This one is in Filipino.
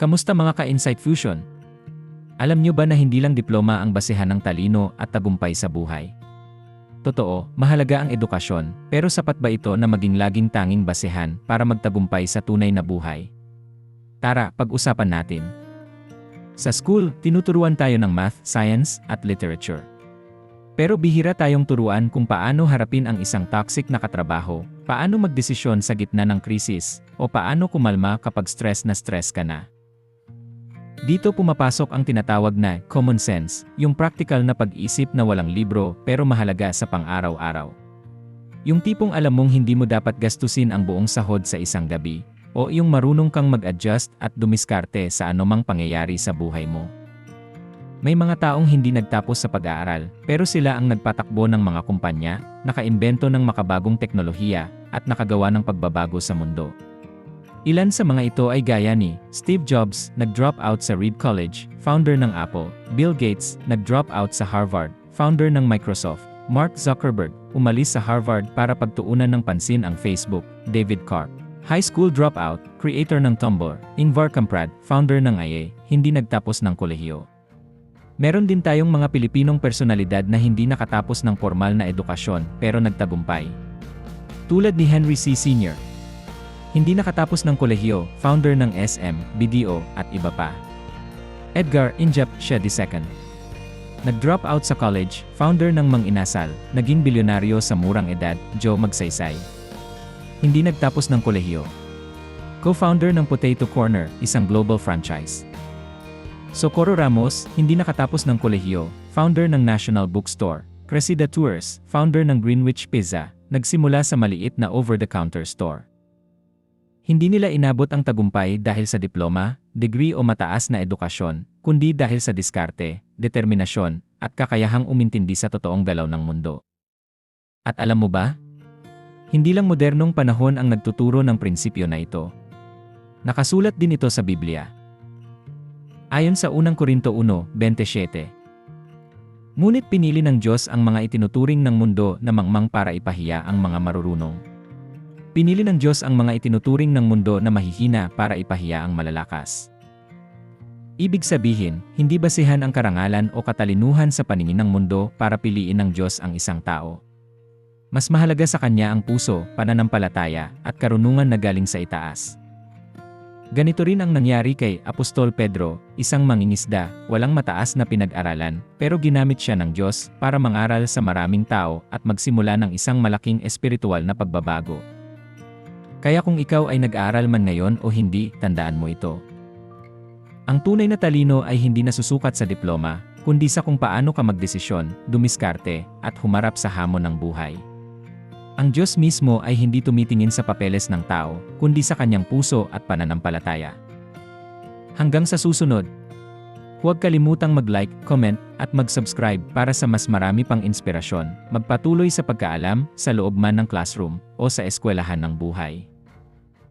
Kamusta mga ka-Insight Fusion? Alam nyo ba na hindi lang diploma ang basehan ng talino at tagumpay sa buhay? Totoo, mahalaga ang edukasyon, pero sapat ba ito na maging laging tanging basehan para magtagumpay sa tunay na buhay? Tara, pag-usapan natin. Sa school, tinuturuan tayo ng math, science, at literature. Pero bihira tayong turuan kung paano harapin ang isang toxic na katrabaho, paano magdesisyon sa gitna ng krisis, o paano kumalma kapag stress na stress ka na. Dito pumapasok ang tinatawag na common sense, yung practical na pag-isip na walang libro pero mahalaga sa pang-araw-araw. Yung tipong alam mong hindi mo dapat gastusin ang buong sahod sa isang gabi, o yung marunong kang mag-adjust at dumiskarte sa anumang pangyayari sa buhay mo. May mga taong hindi nagtapos sa pag-aaral, pero sila ang nagpatakbo ng mga kumpanya, nakaimbento ng makabagong teknolohiya, at nakagawa ng pagbabago sa mundo. Ilan sa mga ito ay gaya ni Steve Jobs, nag-drop out sa Reed College, founder ng Apple, Bill Gates, nag-drop out sa Harvard, founder ng Microsoft, Mark Zuckerberg, umalis sa Harvard para pagtuunan ng pansin ang Facebook, David Karp. High school dropout, creator ng Tumblr, Ingvar Kamprad, founder ng IA, hindi nagtapos ng kolehiyo. Meron din tayong mga Pilipinong personalidad na hindi nakatapos ng formal na edukasyon pero nagtagumpay. Tulad ni Henry C. Sr., hindi nakatapos ng kolehiyo, founder ng SM, BDO, at iba pa. Edgar Injap siya II. Nag-drop out sa college, founder ng Mang Inasal, naging bilyonaryo sa murang edad, Joe Magsaysay. Hindi nagtapos ng kolehiyo. Co-founder ng Potato Corner, isang global franchise. Socorro Ramos, hindi nakatapos ng kolehiyo, founder ng National Bookstore. Cressida Tours, founder ng Greenwich Pizza, nagsimula sa maliit na over-the-counter store. Hindi nila inabot ang tagumpay dahil sa diploma, degree o mataas na edukasyon, kundi dahil sa diskarte, determinasyon, at kakayahang umintindi sa totoong galaw ng mundo. At alam mo ba? Hindi lang modernong panahon ang nagtuturo ng prinsipyo na ito. Nakasulat din ito sa Biblia. Ayon sa unang Korinto 1:27. Ngunit pinili ng Diyos ang mga itinuturing ng mundo na mangmang para ipahiya ang mga marurunong. Pinili ng Diyos ang mga itinuturing ng mundo na mahihina para ipahiya ang malalakas. Ibig sabihin, hindi basihan ang karangalan o katalinuhan sa paningin ng mundo para piliin ng Diyos ang isang tao. Mas mahalaga sa kanya ang puso, pananampalataya, at karunungan na galing sa itaas. Ganito rin ang nangyari kay Apostol Pedro, isang mangingisda, walang mataas na pinag-aralan, pero ginamit siya ng Diyos para mangaral sa maraming tao at magsimula ng isang malaking espiritual na pagbabago. Kaya kung ikaw ay nag-aaral man ngayon o hindi, tandaan mo ito. Ang tunay na talino ay hindi nasusukat sa diploma, kundi sa kung paano ka magdesisyon, dumiskarte, at humarap sa hamon ng buhay. Ang Diyos mismo ay hindi tumitingin sa papeles ng tao, kundi sa kanyang puso at pananampalataya. Hanggang sa susunod, huwag kalimutang mag-like, comment, at mag-subscribe para sa mas marami pang inspirasyon, magpatuloy sa pagkaalam, sa loob man ng classroom, o sa eskwelahan ng buhay.